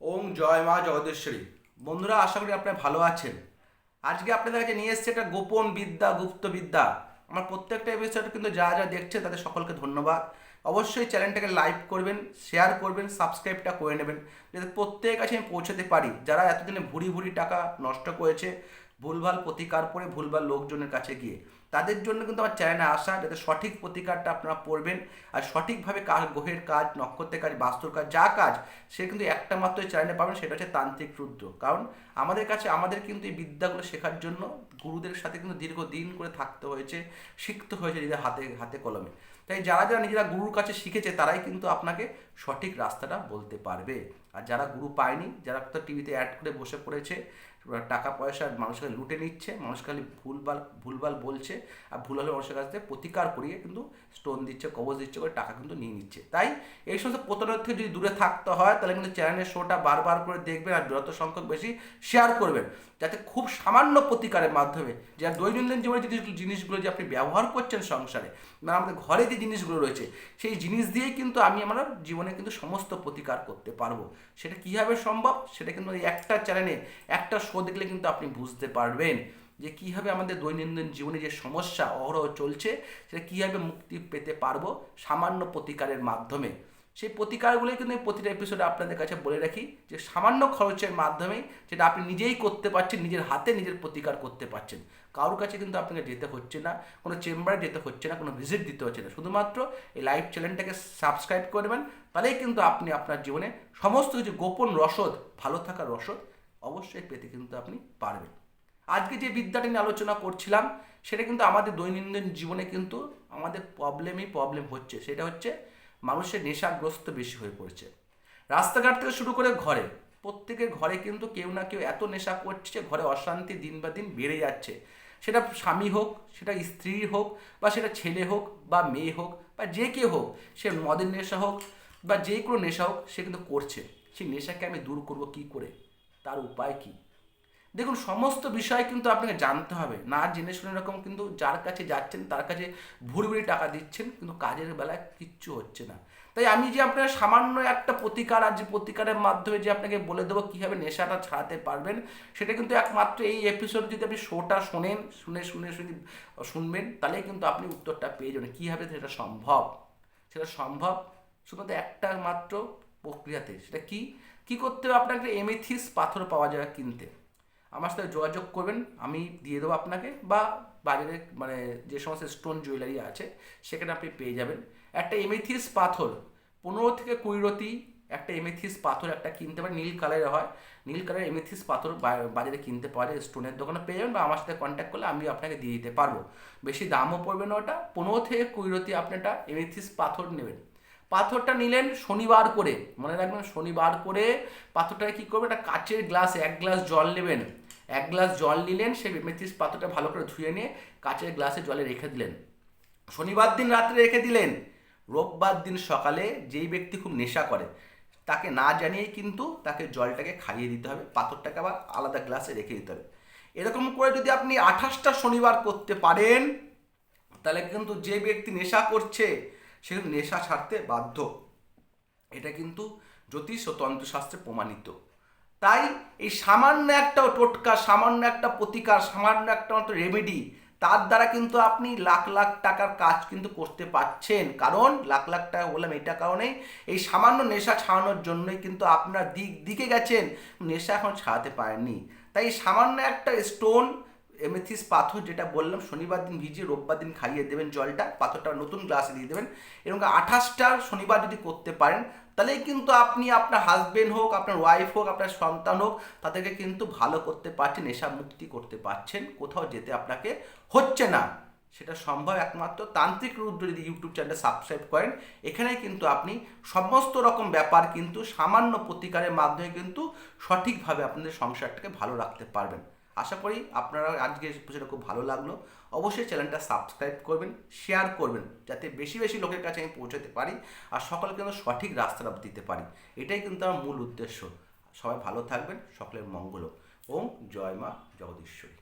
ওম জয় মা জগদীশ্বরী বন্ধুরা, আশা করি আপনারা ভালো আছেন। আজকে আপনাদের কাছে নিয়ে এসেছে একটা গোপন বিদ্যা, গুপ্ত বিদ্যা। আমার প্রত্যেকটা এপিসোড কিন্তু যা যা দেখছে তাদের সকলকে ধন্যবাদ। অবশ্যই চ্যানেলটাকে লাইক করবেন শেয়ার করবেন সাবস্ক্রাইবটা করে নেবেন, যাতে প্রত্যেকের কাছে আমি পৌঁছাতে পারি। যারা এতদিনে ভুড়ি ভুড়ি টাকা নষ্ট করেছে, ভুলভাল প্রতিকার করে ভুলভাল লোকজনের কাছে গিয়ে। তাদের জন্য কিন্তু আমার চ্যানেলে আসা, যাতে সঠিক প্রতিকারটা আপনারা পড়বেন আর সঠিকভাবে কাজ গ্রহের কাজ, নক্ষত্রের কাজ, বাস্তুর কাজ, যা কাজ, সে কিন্তু একটা মাত্র চ্যানেলে পাবেন, সেটা হচ্ছে তান্ত্রিক রুদ্র। কারণ আমাদের কাছে, আমাদের কিন্তু এই বিদ্যাগুলো শেখার জন্য গুরুদের সাথে কিন্তু দীর্ঘদিন করে থাকতে হয়েছে, শিখতে হয়েছে নিজের হাতে হাতে কলমে। তাই যারা যারা নিজেরা গুরুর কাছে শিখেছে, তারাই কিন্তু আপনাকে সঠিক রাস্তাটা বলতে পারবে। আর যারা গুরু পায়নি, যারা তো টিভিতে অ্যাড করে বসে পড়েছে, টাকা পয়সা মানুষকে লুটে নিচ্ছে, মানুষ খালি ভুলভাল ভুলভাল বলছে আর ভুল হলে মানুষের কাছ থেকে প্রতিকার করিয়ে কিন্তু স্টোন দিচ্ছে কবজ দিচ্ছে করে টাকা কিন্তু নিয়ে নিচ্ছে। তাই এই সমস্ত প্রতারণার থেকে যদি দূরে থাকতে হয়, তাহলে কিন্তু চ্যানেলের শোটা বারবার করে দেখবেন আর যত সংখ্যক বেশি শেয়ার করবেন। যাতে খুব সামান্য প্রতিকারের মাধ্যমে যা দৈনন্দিন জীবনে যে জিনিসগুলো যে আপনি ব্যবহার করছেন সংসারে মানে আমাদের ঘরে যে জিনিসগুলো রয়েছে, সেই জিনিস দিয়েই কিন্তু আমি আমার জীবনে কিন্তু সমস্ত প্রতিকার করতে পারব। সেটা কীভাবে সম্ভব? সেটা কিন্তু একটা চ্যানেলে একটা শো দেখলে কিন্তু আপনি বুঝতে পারবেন। যে কীভাবে আমাদের দৈনন্দিন জীবনে যে সমস্যা, অহরহ চলছে, সেটা কীভাবে মুক্তি পেতে পারব সামান্য প্রতিকারের মাধ্যমে। সেই প্রতিকারগুলোই কিন্তু প্রতিটা এপিসোডে আপনাদের কাছে বলে রাখি যে সামান্য খরচের মাধ্যমেই যেটা আপনি নিজেই করতে পারছেন, নিজের হাতে নিজের প্রতিকার করতে পারছেন। কারোর কাছে কিন্তু আপনাকে যেতে হচ্ছে না, কোনো চেম্বারে যেতে হচ্ছে না, কোনো ভিজিট দিতে হচ্ছে না। শুধুমাত্র এই লাইভ চ্যানেলটাকে সাবস্ক্রাইব করবেন তাহলেই কিন্তু আপনি আপনার জীবনে সমস্ত কিছু গোপন রসদ, ভালো থাকার রসদ অবশ্যই পেতে কিন্তু আপনি পারবেন। আজকে যে বিদ্যাটা নিয়ে আলোচনা করছিলাম, সেটা কিন্তু আমাদের দৈনন্দিন জীবনে কিন্তু আমাদের প্রবলেমই প্রবলেম হচ্ছে। সেটা হচ্ছে মানুষের নেশাগ্রস্ত বেশি হয়ে পড়ছে। রাস্তাঘাট থেকে শুরু করে ঘরে, প্রত্যেকের ঘরে কিন্তু কেউ না কেউ এত নেশা করছে, ঘরে অশান্তি দিন বা দিন বেড়ে যাচ্ছে। সেটা স্বামী হোক, সেটা স্ত্রী হোক, বা সেটা ছেলে হোক, বা মেয়ে হোক, বা যে কেউ হোক, সে মদের নেশা হোক, বা যে কোনো নেশা হোক, সে কিন্তু করছে। সেই নেশাকে আমি দূর করব কি করে? তার উপায় কী? দেখুন, সমস্ত বিষয় কিন্তু আপনাকে জানতে হবে। না জেনে শুনে এরকম কিন্তু যার কাছে যাচ্ছেন, তার কাছে ভুড়ি টাকা দিচ্ছেন, কিন্তু কাজের বেলায় কিচ্ছু হচ্ছে না। তাই আমি যে আপনার সামান্য একটা প্রতিকার আর যে প্রতিকারের মাধ্যমে যে আপনাকে বলে দেবো কীভাবে নেশাটা ছাড়াতে পারবেন, সেটা কিন্তু একমাত্র এই এপিসোড যদি আপনি শোটা শোনেন, শুনে শুনে শুনে শুনবেন, তাহলেই কিন্তু আপনি উত্তরটা পেয়ে যাবেন কীভাবে সেটা সম্ভব। সেটা সম্ভব শুধুমাত্র একটা মাত্র প্রক্রিয়াতে, সেটা কি? কি করতে হবে? আপনাকে এমেথিস পাথর পাওয়া যায় কিনতে। আমার সাথে যোগাযোগ করবেন, আমি দিয়ে দেবো আপনাকে বা বাজারে মানে যে সমস্ত স্টোন জুয়েলারি আছে, সেখানে আপনি পেয়ে যাবেন। একটা এমেথিস পাথর, পনেরো থেকে কুড়ি একটা এমেথিস পাথর একটা কিনতে পারেন, নীল কালারের হয়। নীল কালারের এমেথিস পাথর বাজারে কিনতে পাওয়া যায় স্টোনের দোকানে পেয়ে যাবেন বা আমার সাথে কন্ট্যাক্ট করলে আমি আপনাকে দিয়ে দিতে পারব। বেশি দামও পড়বে না ওটা, পনেরো থেকে কুড়ি আপনি একটা এমেথিস পাথর নেবেন। পাথরটা নিলেন শনিবার করে, মনে রাখবেন শনিবার করে পাথরটাকে কী করবেন, একটা কাচের গ্লাস এক গ্লাস জল নেবেন। এক গ্লাস জল নিলেন, সে মেথিস পাথরটা ভালো করে ধুয়ে নিয়ে কাচের গ্লাসে জলে রেখে দিলেন। শনিবার দিন রাত্রে রেখে দিলেন। রোববার দিন সকালে যেই ব্যক্তি খুব নেশা করে, তাকে না জানিয়েই কিন্তু তাকে জলটাকে খাইয়ে দিতে হবে, পাথরটাকে আবার আলাদা গ্লাসে রেখে দিতে হবে। এরকম করে যদি আপনি আঠাশটা শনিবার করতে পারেন, তাহলে কিন্তু যে ব্যক্তি নেশা করছে, সে নেশা ছাড়তে বাধ্য। এটা কিন্তু জ্যোতিষ ও তন্ত্রশাস্ত্রে প্রমাণিত। তাই এই সামান্য একটা টোটকা, সামান্য একটা প্রতিকার, সামান্য একটা মাত্র রেমেডি তার দ্বারা কিন্তু আপনি লাখ লাখ টাকার কাজ কিন্তু করতে পারছেন। কারণ, লাখ লাখ টাকা বললাম এটা কারণেই এই সামান্য নেশা ছাড়ানোর জন্যই কিন্তু আপনার দিক, দিকে গেছেন, নেশা এখন ছাড়াতে পারেননি। তাই সামান্য একটা স্টোন এমেথিস পাথর যেটা বললাম, শনিবার দিন ভিজিয়ে রোববার দিন খাইয়ে দেবেন জলটা, পাথরটা নতুন গ্লাসে দিয়ে দেবেন। এবং আঠাশটা শনিবার যদি করতে পারেন তাহলেই কিন্তু আপনি আপনার হাজবেন্ড হোক, আপনার ওয়াইফ হোক, আপনার সন্তান হোক, তাদেরকে কিন্তু ভালো করতে পারছেন, নেশা মুক্তি করতে পারছেন, কোথাও যেতে আপনাকে হচ্ছে না। সেটা সম্ভব একমাত্র তান্ত্রিক রূপ যদি ইউটিউব চ্যানেলে সাবস্ক্রাইব করেন, এখানেই কিন্তু আপনি সমস্ত রকম ব্যাপার কিন্তু সামান্য প্রতিকারের মাধ্যমে কিন্তু সঠিকভাবে আপনাদের সংসারটাকে ভালো রাখতে পারবেন। আশা করি আপনারা আজকে পুজোটা খুব ভালো লাগল। অবশ্যই চ্যানেলটা সাবস্ক্রাইব করবেন শেয়ার করবেন, যাতে বেশি বেশি লোকের কাছে আমি পৌঁছাতে পারি আর সকলকে কিন্তু সঠিক রাস্তাটা দিতে পারি। এটাই কিন্তু আমার মূল উদ্দেশ্য। সবাই ভালো থাকবেন, সকলের মঙ্গল ওম জয় মা জগদীশ্বরী।